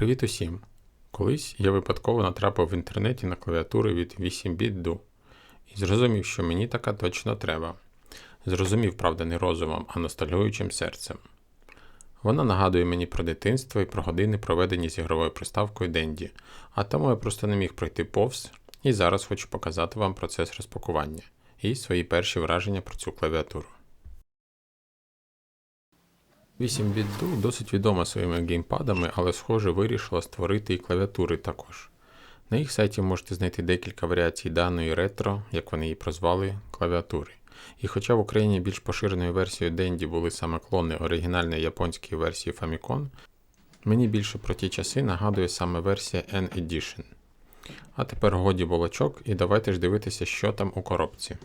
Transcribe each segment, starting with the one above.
Привіт усім! Колись я випадково натрапив в інтернеті на клавіатури від 8-bit DO і зрозумів, що мені така точно треба. Зрозумів, правда, не розумом, а ностальгуючим серцем. Вона нагадує мені про дитинство і про години, проведені з ігровою приставкою Денді, а тому я просто не міг пройти повз, і зараз хочу показати вам процес розпакування і свої перші враження про цю клавіатуру. 8-bit досить відома своїми геймпадами, але, схоже, вирішила створити і клавіатури також. На їх сайті можете знайти декілька варіацій даної ретро, як вони її прозвали, клавіатури. І хоча в Україні більш поширеною версією Dendy були саме клони оригінальної японської версії Famicom, мені більше про ті часи нагадує саме версія N-Edition. А тепер годі волочок і давайте ж дивитися, що там у коробці.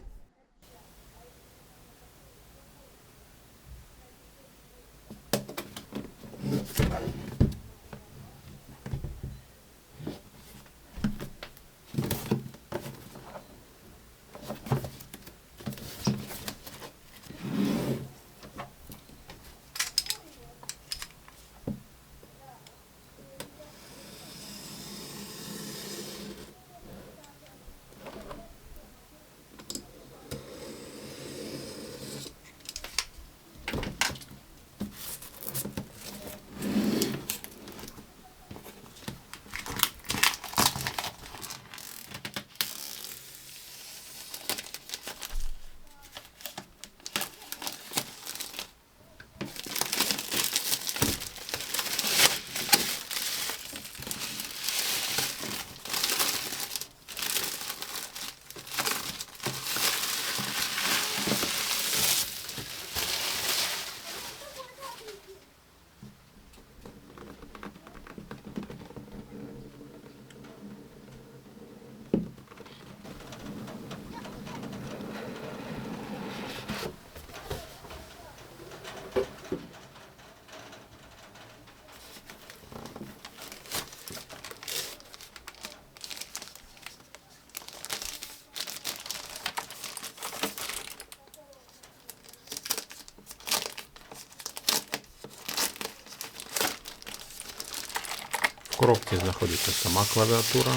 Коробці знаходиться сама клавіатура,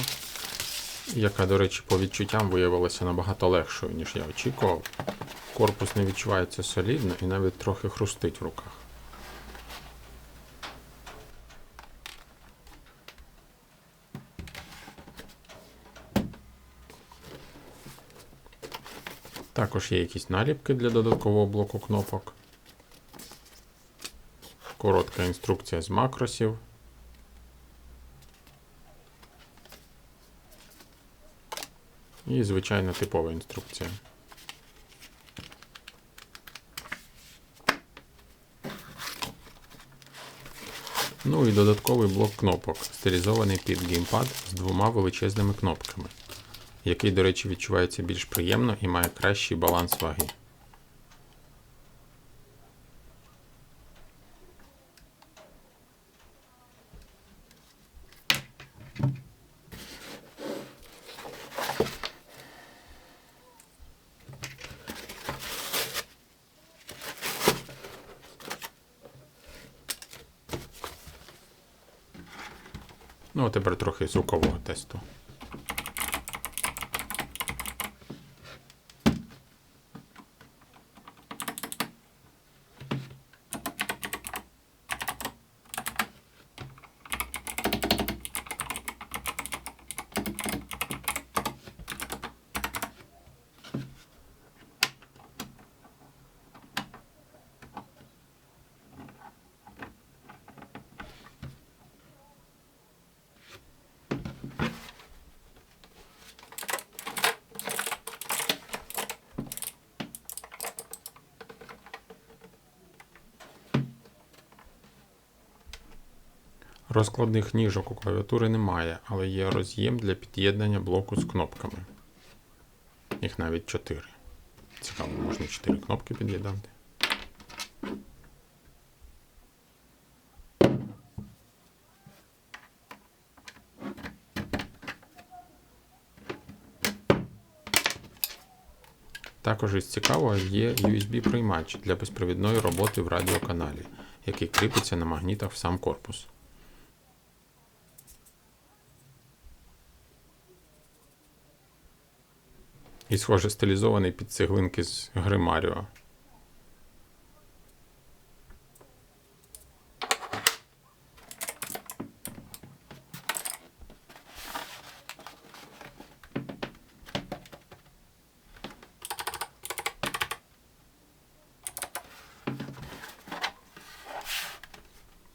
яка, до речі, по відчуттям виявилася набагато легшою, ніж я очікував. Корпус не відчувається солідно і навіть трохи хрустить в руках. Також є якісь наліпки для додаткового блоку кнопок. Коротка інструкція з макросів. І звичайна типова інструкція. Ну і додатковий блок кнопок, стилізований під геймпад з двома величезними кнопками, який, до речі, відчувається більш приємно і має кращий баланс ваги. Ну, а тепер трохи звукового тесту. Розкладних ніжок у клавіатури немає, але є роз'єм для під'єднання блоку з кнопками. Їх навіть 4. Цікаво, можна 4 кнопки під'єднати. Також із цікавого є USB-приймач для безпровідної роботи в радіоканалі, який кріпиться на магнітах в сам корпус. І, схоже, стилізований під цеглинки з гри Маріо.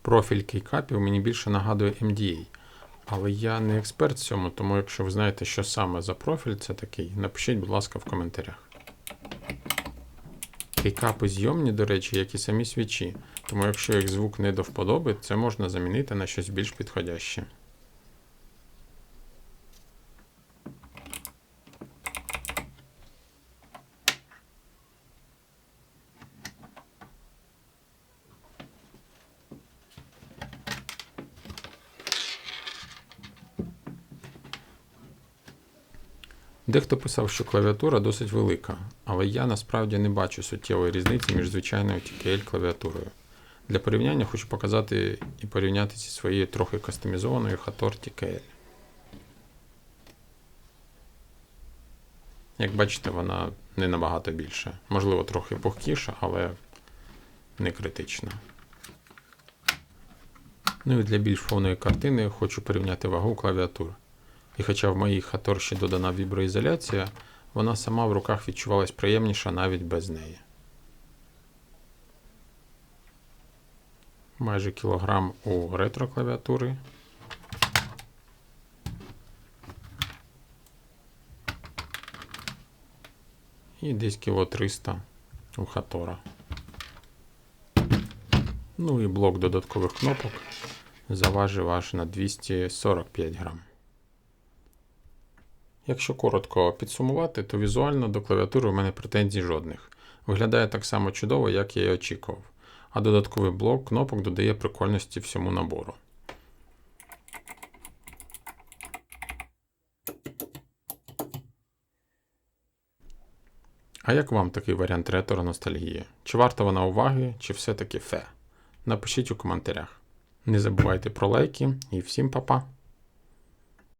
Профіль кейкапів мені більше нагадує MDA. Але я не експерт в цьому, тому якщо ви знаєте, що саме за профіль це такий, напишіть, будь ласка, в коментарях. Пікапи зйомні, до речі, як і самі свічі, тому якщо їх звук не до вподоби, це можна замінити на щось більш підходяще. Дехто писав, що клавіатура досить велика, але я насправді не бачу суттєвої різниці між звичайною TKL клавіатурою. Для порівняння хочу показати і порівняти зі своєю трохи кастомізованою Hator TKL. Як бачите, вона не набагато більша. Можливо, трохи пухкіша, але не критична. Ну і для більш повної картини хочу порівняти вагу клавіатур. І хоча в моїй ще додана віброізоляція, вона сама в руках відчувалась приємніша навіть без неї. Майже кілограм у ретро клавіатури. І десь кіло 300 у Хатора. Ну і блок додаткових кнопок заважив аж на 245 грам. Якщо коротко підсумувати, то візуально до клавіатури у мене претензій жодних. Виглядає так само чудово, як я і очікував. А додатковий блок кнопок додає прикольності всьому набору. А як вам такий варіант ретро ностальгії? Чи варта вона уваги, чи все-таки фе? Напишіть у коментарях. Не забувайте про лайки і всім па-па!